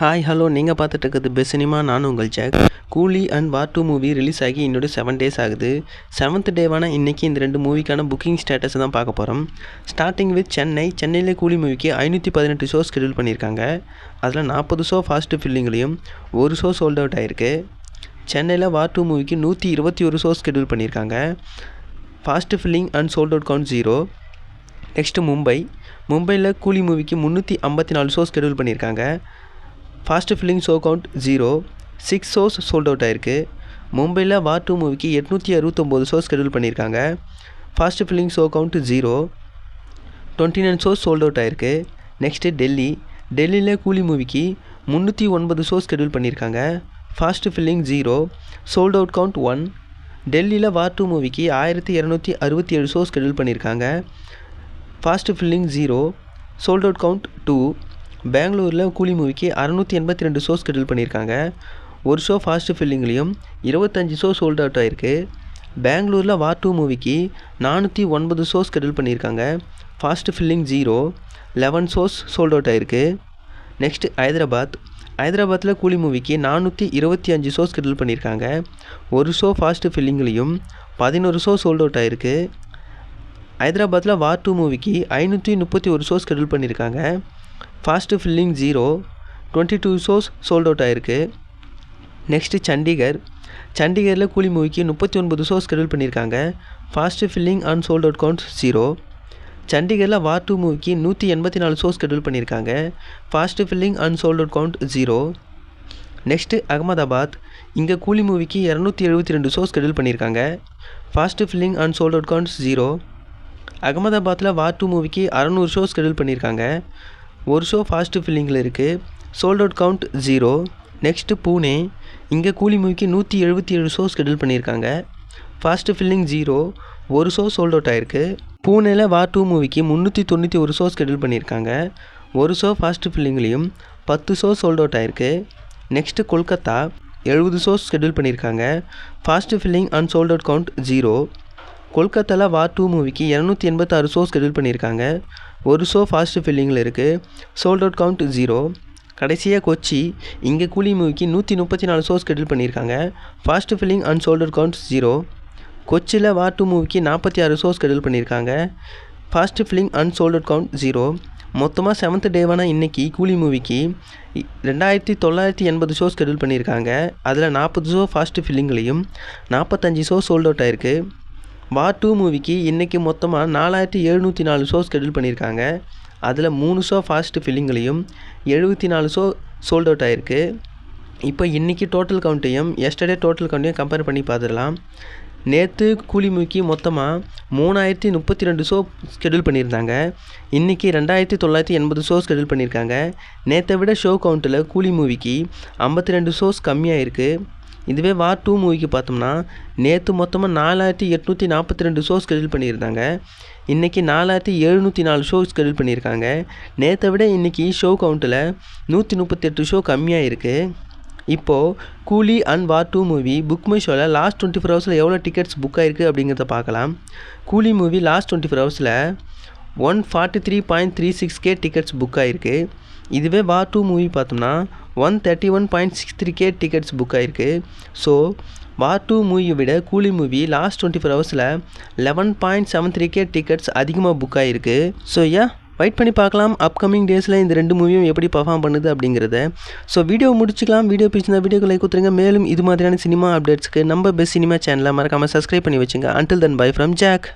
Hi hello நீங்கள் பார்த்துட்டு இருக்கிறது பெஸ்ட் சினிமா நான் உங்கள் Jack Coolie and war two movie release ஆகி இன்னொரு செவன் டேஸ் ஆகுது. செவன்த் டேவான இன்றைக்கி இந்த ரெண்டு மூவிக்கான புக்கிங் ஸ்டேட்டஸ் தான் பார்க்க போகிறோம் ஸ்டார்டிங் வித் சென்னை சென்னையிலே கூலி மூவிக்கு ஐநூற்றி பதினெட்டு ஷோ ஸ்கெடியூல் பண்ணியிருக்காங்க. அதில் நாற்பது ஷோ ஃபாஸ்ட்டு ஃபில்லிங்லேயும் ஒரு ஷோ சோல்ட் அவுட் ஆயிருக்கு. சென்னையில் வார் டூ மூவிக்கு நூற்றி இருபத்தி ஒரு ஷோ ஸ்கெடியூல் பண்ணியிருக்காங்க. Fast filling and sold out count zero next Mumbai மும்பையில் கூலி மூவிக்கு முந்நூற்றி ஐம்பத்தி நாலு ஷோ ஸ்கெடியூல் பண்ணியிருக்காங்க. Fast filling show count zero six shows sold out ஆயிருக்கு. மும்பையில் வார் டூ மூவிக்கு எட்நூற்றி அறுபத்தொம்போது ஷோ ஸ்கெடியூல் பண்ணியிருக்காங்க fast filling show count zero twenty nine shows sold out ஆயிருக்கு. நெக்ஸ்ட்டு டெல்லி டெல்லியில் கூலி மூவிக்கு முந்நூற்றி ஒன்பது ஷோ ஸ்கெடியூல் பண்ணியிருக்காங்க fast filling zero sold out count one டெல்லியில் வார் டூ மூவிக்கு ஆயிரத்தி இரநூத்தி அறுபத்தி ஏழு ஷோ ஸ்கெடியூல் பண்ணியிருக்காங்க fast filling zero sold out count two பெங்களூரில் கூலி மூவிக்கு அறநூற்றி எண்பத்தி ரெண்டு ஷோ ஸ்கெடியூல் பண்ணியிருக்காங்க. ஒரு ஷோ ஃபாஸ்ட்டு ஃபில்லிங்லேயும் இருபத்தஞ்சி ஷோ சோல்ட் அவுட் ஆயிருக்கு. பெங்களூரில் வார் டூ மூவிக்கு நானூற்றி ஒன்பது ஷோ ஸ்கெடியூல் பண்ணியிருக்காங்க. Fast filling zero eleven shows sold out ஆயிருக்கு. நெக்ஸ்ட்டு ஹைதராபாத். ஹைதராபாத்தில் கூலி மூவிக்கு நானூற்றி இருபத்தி அஞ்சு ஷோ ஸ்கெடியூல் பண்ணியிருக்காங்க. ஒரு ஷோ ஃபாஸ்ட்டு ஃபில்லிங்லேயும் பதினோரு ஷோ சோல்ட் அவுட் ஆயிருக்கு. ஹைதராபாத்தில் வார் டூ மூவிக்கு ஐநூற்றி முப்பத்தி ஒரு ஷோ ஸ்கெடியூல் பண்ணியிருக்காங்க. Fast filling zero twenty two shows sold out ஆயிருக்கு. நெக்ஸ்ட்டு சண்டிகர் சண்டிகரில் கூலி மூவிக்கு முப்பத்தி ஒன்பது ஷோ ஸ்கெடியூல் பண்ணியிருக்காங்க. Fast filling and sold out count zero சண்டிகரில் வார் டூ மூவிக்கு நூற்றி எண்பத்தி நாலு ஷோ ஸ்கெடியூல் பண்ணியிருக்காங்க. Fast filling and sold out count zero next Ahmedabad இங்கே கூலி மூவிக்கு இரநூத்தி எழுபத்தி ரெண்டு ஷோ ஸ்கெடியூல் பண்ணியிருக்காங்க. Fast filling and sold out counts zero அகமதாபாத்தில் வார் டூ மூவிக்கு அறநூறு ஷோ ஸ்கெடியூல் பண்ணியிருக்காங்க. ஒரு ஷோ ஃபாஸ்ட்டு ஃபில்லிங்கில் இருக்குது sold out count zero next Pune இங்கே கூலி மூவிக்கு நூற்றி எழுபத்தி ஏழு ஷோ ஸ்கெடியூல் பண்ணியிருக்காங்க. ஃபாஸ்ட்டு ஃபில்லிங் ஜீரோ ஒரு ஷோ சோல்ட் அவுட் ஆயிருக்கு. பூனேல வார் டூ மூவிக்கு முந்நூற்றி தொண்ணூற்றி ஒரு ஷோ ஸ்கெடியூல் பண்ணியிருக்காங்க. ஒரு ஷோ ஃபாஸ்ட்டு ஃபில்லிங்லேயும் பத்து ஷோ சோல்ட் அவுட் ஆயிருக்கு. நெக்ஸ்ட்டு கொல்கத்தா. எழுபது ஷோஸ் ஷெடியூல் பண்ணியிருக்காங்க. Fast filling and sold out count zero கொல்கத்தாவில் வார் டூ மூவிக்கு இரநூத்தி எண்பத்தாறு ஷோ ஷெடியூல் பண்ணியிருக்காங்க. ஒரு ஷோ ஃபாஸ்ட்டு ஃபில்லிங்கில் இருக்குது சோல்ட் அவுட் கவுண்ட் ஜீரோ கடைசியாக கொச்சி இங்கே கூலி மூவிக்கு நூற்றி முப்பத்தி நாலு ஷோ ஸ்கெடியூல் பண்ணியிருக்காங்க. Fast filling and sold out count zero கொச்சியில் வார் டூ மூவிக்கு நாற்பத்தி ஆறு ஷோ ஸ்கெடியூல் பண்ணியிருக்காங்க fast filling and sold out count zero மொத்தமாக செவன்த் டேவான இன்றைக்கி கூலி மூவிக்கு ரெண்டாயிரத்தி தொள்ளாயிரத்தி எண்பது ஷோ ஸ்கெடியூல் பண்ணியிருக்காங்க. அதில் நாற்பது ஷோ ஃபாஸ்ட்டு ஃபில்லிங்லேயும் நாற்பத்தஞ்சு ஷோ சோல்ட் அவுட் ஆயிருக்கு. வார் டூ மூவிக்கு இன்றைக்கி மொத்தமாக நாலாயிரத்தி எழுநூற்றி நாலு ஷோ ஸ்கெடியூல் பண்ணியிருக்காங்க. அதில் மூணு ஷோ ஃபாஸ்ட்டு ஃபில்லிங்லேயும் எழுபத்தி நாலு ஷோ சோல்ட் அவுட் ஆயிருக்கு. இப்போ இன்றைக்கி டோட்டல் கவுண்ட்டையும் எஸ்டர்டே டோட்டல் கவுண்ட்டையும் கம்பேர் பண்ணி பார்த்துடலாம். நேற்று கூலி மூவிக்கு மொத்தமாக மூணாயிரத்தி முப்பத்தி ரெண்டு ஷோ ஸ்கெடியூல் பண்ணியிருந்தாங்க. இன்றைக்கி ரெண்டாயிரத்தி தொள்ளாயிரத்தி எண்பது ஷோ ஸ்கெடியூல் பண்ணியிருக்காங்க. நேற்றை விட ஷோ கவுண்ட்டில் கூலி மூவிக்கு ஐம்பத்தி ரெண்டு ஷோஸ் கம்மியாக இருக்குது இதுவே வார் டூ மூவிக்கு பார்த்தோம்னா நேற்று மொத்தமாக நாலாயிரத்தி எட்நூற்றி நாற்பத்தி ரெண்டு ஷோ ஸ்கெடியூல் பண்ணியிருந்தாங்க. இன்றைக்கி நாலாயிரத்தி எழுநூற்றி நாலு ஷோ ஸ்கெடியூல் பண்ணியிருக்காங்க. நேற்றை விட இன்றைக்கி ஷோ கவுண்ட்டில் நூற்றி முப்பத்தெட்டு ஷோ கம்மியாக இருக்குது இப்போது Coolie and war two movie book my ஷோவில் லாஸ்ட் டுவெண்ட்டி ஃபோர் ஹவர்ஸில் எவ்வளோ டிக்கெட்ஸ் புக் ஆகிருக்கு அப்படிங்கிறத பார்க்கலாம். Coolie movie last twenty four ஹவர்ஸில் one forty three point three six K tickets book ஆகிருக்கு இதுவே வார் டூ மூவி பார்த்தோம்னா one thirty one point six three K tickets book ஆகிருக்கு ஸோ வா டூ மூவியை விட Coolie movie last twenty four ஹவர்ஸில் eleven point seven three K tickets அதிகமாக book ஆகிருக்கு ஸோ யா வெயிட் பண்ணி பார்க்கலாம். அப்கமிங் டேஸில் இந்த ரெண்டு மூவியும் எப்படி பர்ஃபார்ம் பண்ணுது அப்படிங்கிறத. ஸோ வீடியோ முடிச்சுக்கலாம். வீடியோ பிடிச்சிருந்தா வீடியோக்கு லைக் கொடுத்துருங்க. மேலும் இது மாதிரியான சினிமா அப்டேட்ஸ்க்கு நம்ம பெஸ்ட் சினிமா சேனலை மறக்காமல் சப்ஸ்கிரைப் பண்ணி வச்சுங்க. Until then bye from Jack